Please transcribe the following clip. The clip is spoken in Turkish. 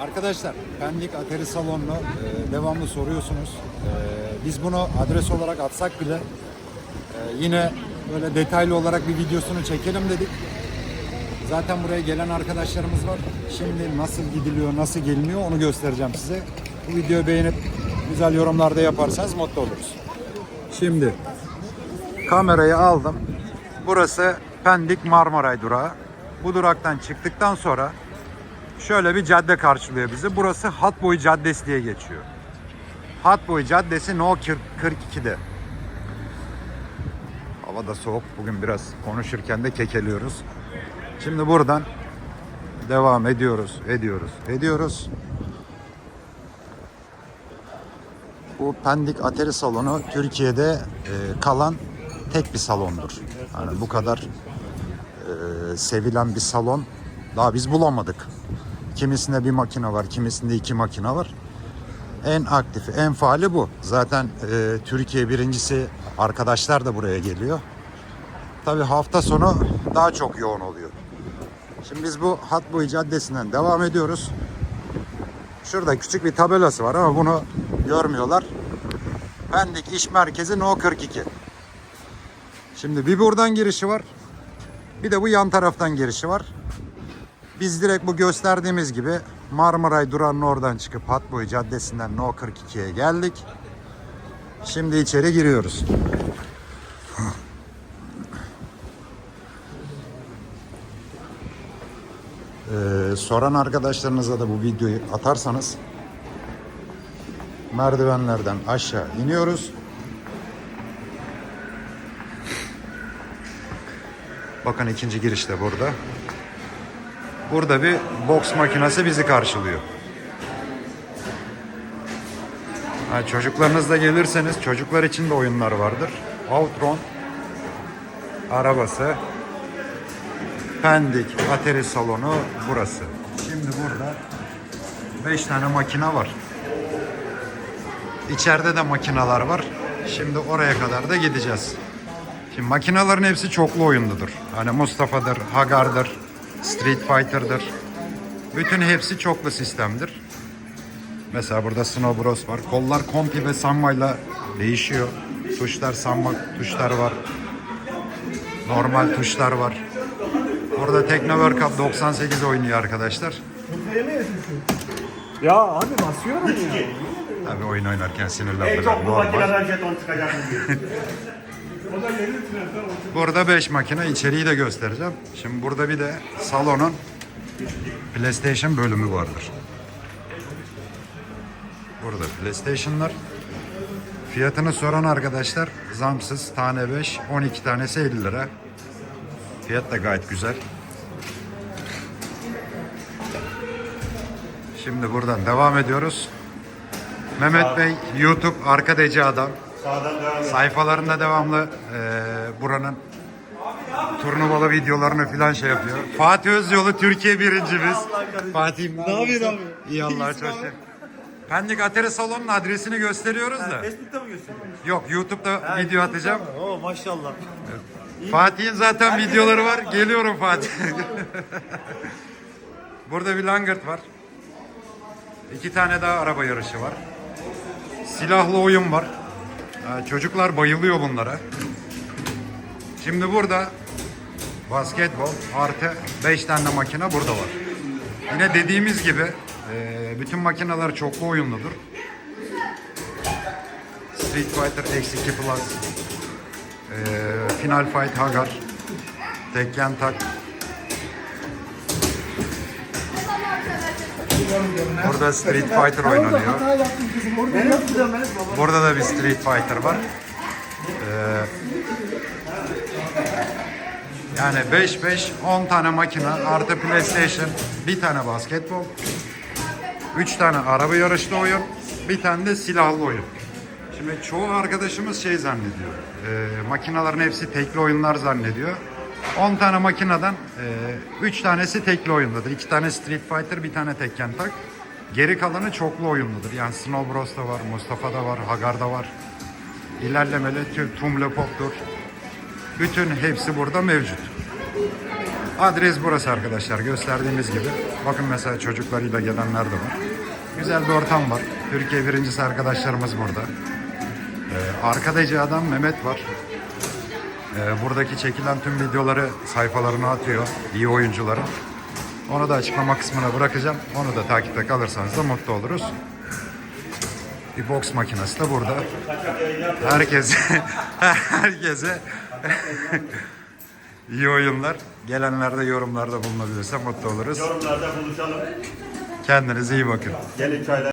Arkadaşlar Pendik Atari Salonu'nu e, devamlı soruyorsunuz. E, biz bunu adres olarak atsak bile e, yine böyle detaylı olarak bir videosunu çekelim dedik. Zaten buraya gelen arkadaşlarımız var. Şimdi nasıl gidiliyor, nasıl geliniyor onu göstereceğim size. Bu videoyu beğenip güzel yorumlarda yaparsanız mutlu oluruz. Şimdi kamerayı aldım. Burası Pendik Marmaray durağı. Bu duraktan çıktıktan sonra şöyle bir cadde karşılıyor bizi. Burası Hatboy Caddesi diye geçiyor. Hatboy Caddesi No 42'de. Hava da soğuk. Bugün biraz konuşurken de kekeliyoruz. Şimdi buradan devam ediyoruz, ediyoruz, ediyoruz. Bu Pendik Atari Salonu Türkiye'de e, kalan tek bir salondur. Yani bu kadar e, sevilen bir salon daha biz bulamadık. Kimisinde bir makine var, kimisinde iki makine var. En aktifi, en faali bu. Zaten e, Türkiye birincisi arkadaşlar da buraya geliyor. Tabii hafta sonu daha çok yoğun oluyor. Şimdi biz bu Hatboy Caddesi'nden devam ediyoruz. Şurada küçük bir tabelası var ama bunu görmüyorlar. Pendik İş Merkezi No 42. Şimdi bir buradan girişi var. Bir de bu yan taraftan girişi var. Biz direkt bu gösterdiğimiz gibi Marmaray durağının oradan çıkıp Hatboy Caddesi'nden No 42'ye geldik. Şimdi içeri giriyoruz. Ee, soran arkadaşlarınıza da bu videoyu atarsanız merdivenlerden aşağı iniyoruz. Bakın ikinci giriş de burada. Burada bir boks makinesi bizi karşılıyor. Ha, çocuklarınızla gelirseniz çocuklar için de oyunlar vardır. Outrun arabası Pendik Atari Salonu burası. Şimdi burada 5 tane makine var. İçeride de makineler var. Şimdi oraya kadar da gideceğiz. Şimdi makinelerin hepsi çoklu oyunludur. Hani Mustafa'dır, Hagar'dır, Street Fighter'dır. Bütün hepsi çoklu sistemdir. Mesela burada Snow Bros var. Kollar kompi ve sanmayla değişiyor. Tuşlar sanma tuşlar var. Normal tuşlar var. Orada Tekno World Cup 98 oynuyor arkadaşlar. Ya abi basıyorum ya. Tabii oyun oynarken En sinirlenmeler çok bu makineden jeton çıkacak diye. Burada 5 makine içeriği de göstereceğim. Şimdi burada bir de salonun PlayStation bölümü vardır. Burada PlayStation'lar. Fiyatını soran arkadaşlar zamsız tane 5, 12 tanesi 50 lira. Fiyat da gayet güzel. Şimdi buradan devam ediyoruz. Mehmet Bey YouTube arkadeci adam. Sağdan devam et. Sayfalarında devamlı e, buranın turnuvalı videolarını filan şey yapıyor. Fatih Özyolu Türkiye birincimiz. Fatih ne yapıyorsun abi? İyi Allah'a çok şükür. Pendik Atari Salonu'nun adresini gösteriyoruz da. Facebook'ta mı gösteriyorsun? Yok YouTube'da video atacağım. Oo maşallah. Fatih'in zaten videoları var. Geliyorum Fatih. Burada bir langırt var. İki tane daha araba yarışı var. Silahlı oyun var. Çocuklar bayılıyor bunlara. Şimdi burada basketbol artı 5 tane makine burada var. Yine dediğimiz gibi e, bütün makineler çoklu oyunludur. Street Fighter X2 Plus, e, Final Fight Hagar, Tekken Tak. Burada Street Fighter oynanıyor. Burada da bir Street Fighter var. Ee, yani 5 5 10 tane makine artı PlayStation, bir tane basketbol, 3 tane araba yarışlı oyun, bir tane de silahlı oyun. Şimdi çoğu arkadaşımız şey zannediyor. E, makinelerin hepsi tekli oyunlar zannediyor. 10 tane makineden 3 tanesi tekli oyundadır. 2 tane Street Fighter, bir tane Tekken Tak. Geri kalanı çoklu oyunludur. Yani Snow Bros'ta var, Mustafa'da var, Hagar'da var. İlerlemeli Tumle Pop'tur. Bütün hepsi burada mevcut. Adres burası arkadaşlar gösterdiğimiz gibi. Bakın mesela çocuklarıyla gelenler de var. Güzel bir ortam var. Türkiye birincisi arkadaşlarımız burada. Ee, arkadaki adam Mehmet var. Ee, buradaki çekilen tüm videoları sayfalarına atıyor. iyi oyuncuları. Onu da açıklama kısmına bırakacağım. Onu da takipte kalırsanız da mutlu oluruz. Bir boks makinesi de burada. Herkese herkese iyi oyunlar. Gelenler de yorumlarda bulunabilirse mutlu oluruz. Yorumlarda buluşalım. Kendinize iyi bakın. Gelin çaylar.